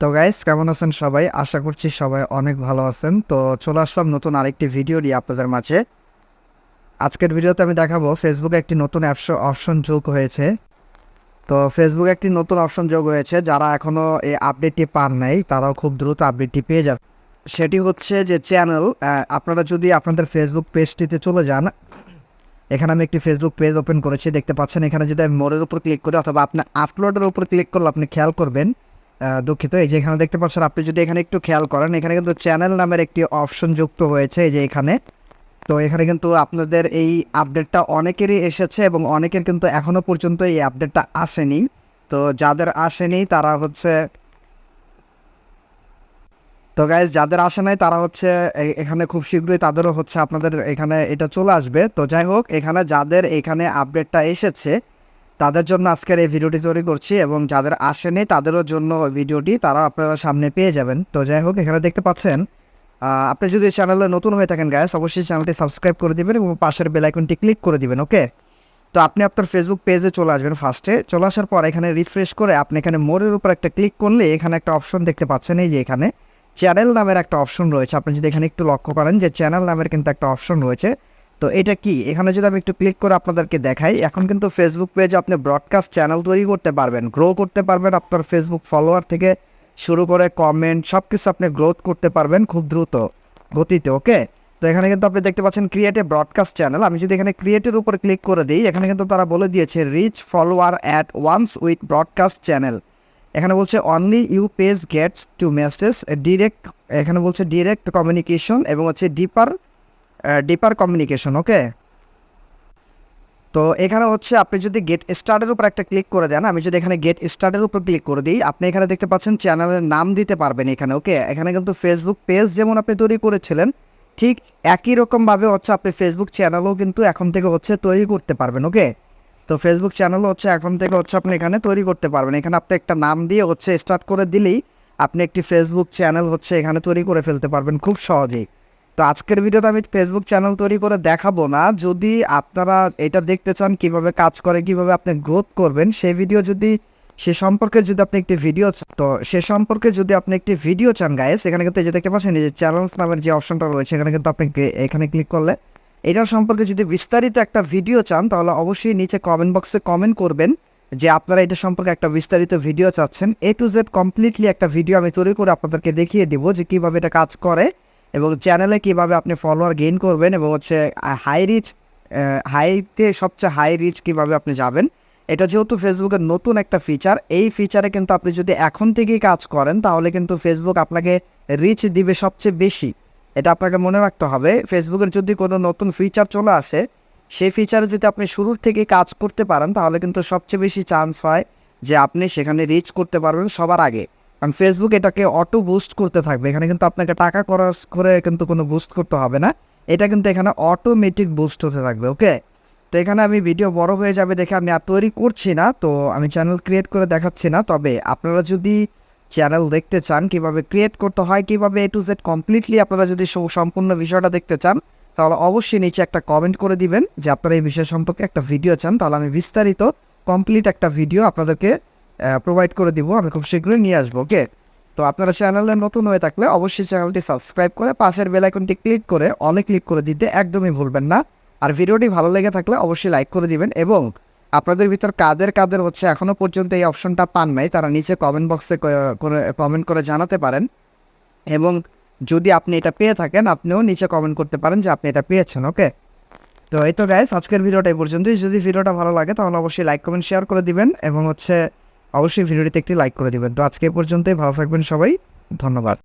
তো গাইস কেমন আছেন সবাই? আশা করছি সবাই অনেক ভালো আছেন। তো চলে আসলাম নতুন আরেকটি ভিডিও নিয়ে আপনাদের মাঝে। আজকের ভিডিওতে আমি দেখাবো ফেসবুকে একটি নতুন অপশন যোগ হয়েছে। তো ফেসবুকে একটি নতুন অপশন যোগ হয়েছে। যারা এখনও এই আপডেটটি পান নাই, তারাও খুব দ্রুত আপডেটটি পেয়ে যাবে। সেটি হচ্ছে যে চ্যানেল আপনারা যদি আপনাদের ফেসবুক পেজটিতে চলে যান, এখানে আমি একটি ফেসবুক পেজ ওপেন করেছি। দেখতে পাচ্ছেন, এখানে যদি আমি মোড়ের উপর ক্লিক করি অথবা আপনি আপলোডের উপর ক্লিক করলে আপনি খেয়াল করবেন দুঃখিত। এই যে এখানে দেখতে পাচ্ছেন, আপনি যদি এখানে একটু খেয়াল করেন, এখানে কিন্তু চ্যানেল নামের একটি অপশন যুক্ত হয়েছে এই যে এখানে। তো এখানে কিন্তু আপনাদের এই আপডেটটা অনেকেরই এসেছে এবং অনেকের কিন্তু এখনও পর্যন্ত এই আপডেটটা আসেনি। তো যাদের আসেনি, তারা হচ্ছে তো গাইজ যাদের আসে নাই, তারা হচ্ছে এখানে খুব শীঘ্রই তাদেরও হচ্ছে আপনাদের এখানে এটা চলে আসবে। তো যাই হোক, এখানে যাদের এখানে আপডেটটা এসেছে তাদের জন্য আজকের এই ভিডিওটি তৈরি করছি এবং যাদের আসেনি তাদেরও জন্য ভিডিওটি তারা আপনারা সামনে পেয়ে যাবেন। তো যাই হোক, এখানে দেখতে পাচ্ছেন আপনি যদি চ্যানেলে নতুন হয়ে থাকেন গাইস অবশ্যই চ্যানেলটি সাবস্ক্রাইব করে দিবেন এবং পাশের বেল আইকনটি ক্লিক করে দিবেন ওকে তো আপনি আপনার ফেসবুক পেজে চলে আসবেন ফার্স্টে চলে আসার পর এখানে রিফ্রেশ করে আপনি এখানে মোড়ের উপর একটা ক্লিক করলে এখানে একটা অপশন দেখতে পাচ্ছেন, এই যে এখানে। চ্যানেল নামের একটা অপশন রয়েছে। আপনি যদি এখানে একটু লক্ষ্য করেন যে চ্যানেল নামের কিন্তু একটা অপশন রয়েছে। তো এটা কি? এখানে যদি আমি একটু ক্লিক করে আপনাদেরকে দেখাই, এখন কিন্তু ফেসবুক পেজে আপনি ব্রডকাস্ট চ্যানেল তৈরি করতে পারবেন গ্রো করতে পারবেন আপনার ফেসবুক ফলোয়ার থেকে শুরু করে কমেন্ট সব কিছু আপনি গ্রোথ করতে পারবেন খুব দ্রুত গতিতে ওকে তো এখানে কিন্তু আপনি দেখতে পাচ্ছেন ক্রিয়েটে ব্রডকাস্ট চ্যানেল আমি যদি এখানে ক্রিয়েটের উপর ক্লিক করে দিই, এখানে কিন্তু তারা বলে দিয়েছে reach follower at once with broadcast channel এখানে বলছে only you page gets to message direct এখানে বলছে ডিরেক্ট কমিউনিকেশন এবং হচ্ছে ডিপার ডিপার কমিউনিকেশন ওকে তো এখানে হচ্ছে আপনি যদি গেট স্টার্টের উপর একটা ক্লিক করে দেন, আমি যদি এখানে গেট স্টার্টের উপর ক্লিক করে দিই, আপনি এখানে দেখতে পাচ্ছেন চ্যানেলের নাম দিতে পারবেন এখানে ওকে এখানে কিন্তু ফেসবুক পেজ যেমন আপনি তৈরি করেছিলেন, ঠিক একই রকমভাবে হচ্ছে আপনি ফেসবুক চ্যানেলও কিন্তু এখন থেকে হচ্ছে তৈরি করতে পারবেন ওকে তো ফেসবুক চ্যানেলও হচ্ছে এখন থেকে হচ্ছে আপনি এখানে তৈরি করতে পারবেন। এখানে আপনি একটা নাম দিয়ে হচ্ছে স্টার্ট করে দিলেই আপনি একটি ফেসবুক চ্যানেল হচ্ছে এখানে তৈরি করে ফেলতে পারবেন খুব সহজেই। তো আজকের ভিডিওতে আমি ফেসবুক চ্যানেল তৈরি করে দেখাবো না। যদি আপনারা এটা দেখতে চান, কীভাবে কাজ করে, কীভাবে আপনি গ্রোথ করবেন, সেই ভিডিও যদি, সে সম্পর্কে যদি আপনি একটি ভিডিও তো সে সম্পর্কে যদি আপনি একটি ভিডিও চান গাইস এখানে কিন্তু যে দেখতে পাচ্ছেন যে চ্যানেলস নামের যে অপশনটা রয়েছে, এখানে কিন্তু আপনি এখানে ক্লিক করলে এটার সম্পর্কে যদি বিস্তারিত একটা ভিডিও চান, তাহলে অবশ্যই নিচে কমেন্ট বক্সে কমেন্ট করবেন যে আপনারা এটা সম্পর্কে একটা বিস্তারিত ভিডিও চাচ্ছেন। এ টু জেড কমপ্লিটলি একটা ভিডিও আমি তৈরি করে আপনাদেরকে দেখিয়ে দিব যে কীভাবে এটা কাজ করে। এবং চ্যানেলে কীভাবে আপনি ফলোয়ার গেইন করবেন এবং হচ্ছে হাই রিচ হাইতে সবচেয়ে হাই রিচ কীভাবে আপনি যাবেন, এটা যেহেতু ফেসবুকের নতুন একটা ফিচার এই ফিচারে কিন্তু আপনি যদি এখন থেকেই কাজ করেন, তাহলে কিন্তু ফেসবুক আপনাকে রিচ দিবে সবচেয়ে বেশি। এটা আপনাকে মনে রাখতে হবে ফেসবুকের যদি কোনো নতুন ফিচার চলে আসে, সেই ফিচারে যদি আপনি শুরুর থেকেই কাজ করতে পারেন, তাহলে কিন্তু সবচেয়ে বেশি চান্স হয় যে আপনি সেখানে রিচ করতে পারবেন সবার আগে। কারণ ফেসবুক এটাকে অটো বুস্ট করতে থাকবে। এখানে কিন্তু আপনাকে টাকা খরচ করে কিন্তু কোনো বুস্ট করতে হবে না। এটা কিন্তু এখানে অটোমেটিক বুস্ট হতে থাকবে ওকে তো এখানে আমি ভিডিও বড় হয়ে যাবে দেখে আমি আর তৈরি করছি না, তো আমি চ্যানেল ক্রিয়েট করে দেখাচ্ছি না। তবে আপনারা যদি চ্যানেল দেখতে চান, কীভাবে ক্রিয়েট করতে হয়, কীভাবে এ টু জেড কমপ্লিটলি আপনারা যদি সম্পূর্ণ বিষয়টা দেখতে চান, তাহলে অবশ্যই নিচে একটা কমেন্ট করে দিবেন যে আপনারা এই বিষয় সম্পর্কে একটা ভিডিও চান। তাহলে আমি বিস্তারিত কমপ্লিট একটা ভিডিও আপনাদেরকে প্রোভাইড করে দিব, আমি খুব শীঘ্রই নিয়ে আসব ওকে তো আপনারা চ্যানেলে নতুন হয়ে থাকলে অবশ্যই চ্যানেলটি সাবস্ক্রাইব করে পাশের বেল আইকনটি ক্লিক করে অনেক ক্লিক করে দিতে একদমই ভুলবেন না। আর ভিডিওটি ভালো লেগে থাকলে অবশ্যই লাইক করে দিবেন এবং আপনাদের ভিতর কাদের কাদের হচ্ছে এখনও পর্যন্ত এই অপশনটা পান নাই, তারা নিচে কমেন্ট বক্সে কমেন্ট করে জানাতে পারেন। এবং যদি আপনি এটা পেয়ে থাকেন, আপনিও নিচে কমেন্ট করতে পারেন যে আপনি এটা পেয়েছেন ওকে তো এই তো গাইস আজকের ভিডিওটা এই পর্যন্তই। যদি ভিডিওটা ভালো লাগে তাহলে অবশ্যই লাইক কমেন্ট শেয়ার করে দিবেন এবং হচ্ছে অবশ্যই ভিডিওটিতে একটি লাইক করে দেবেন। তো আজকে পর্যন্তই ভালো থাকবেন সবাই ধন্যবাদ।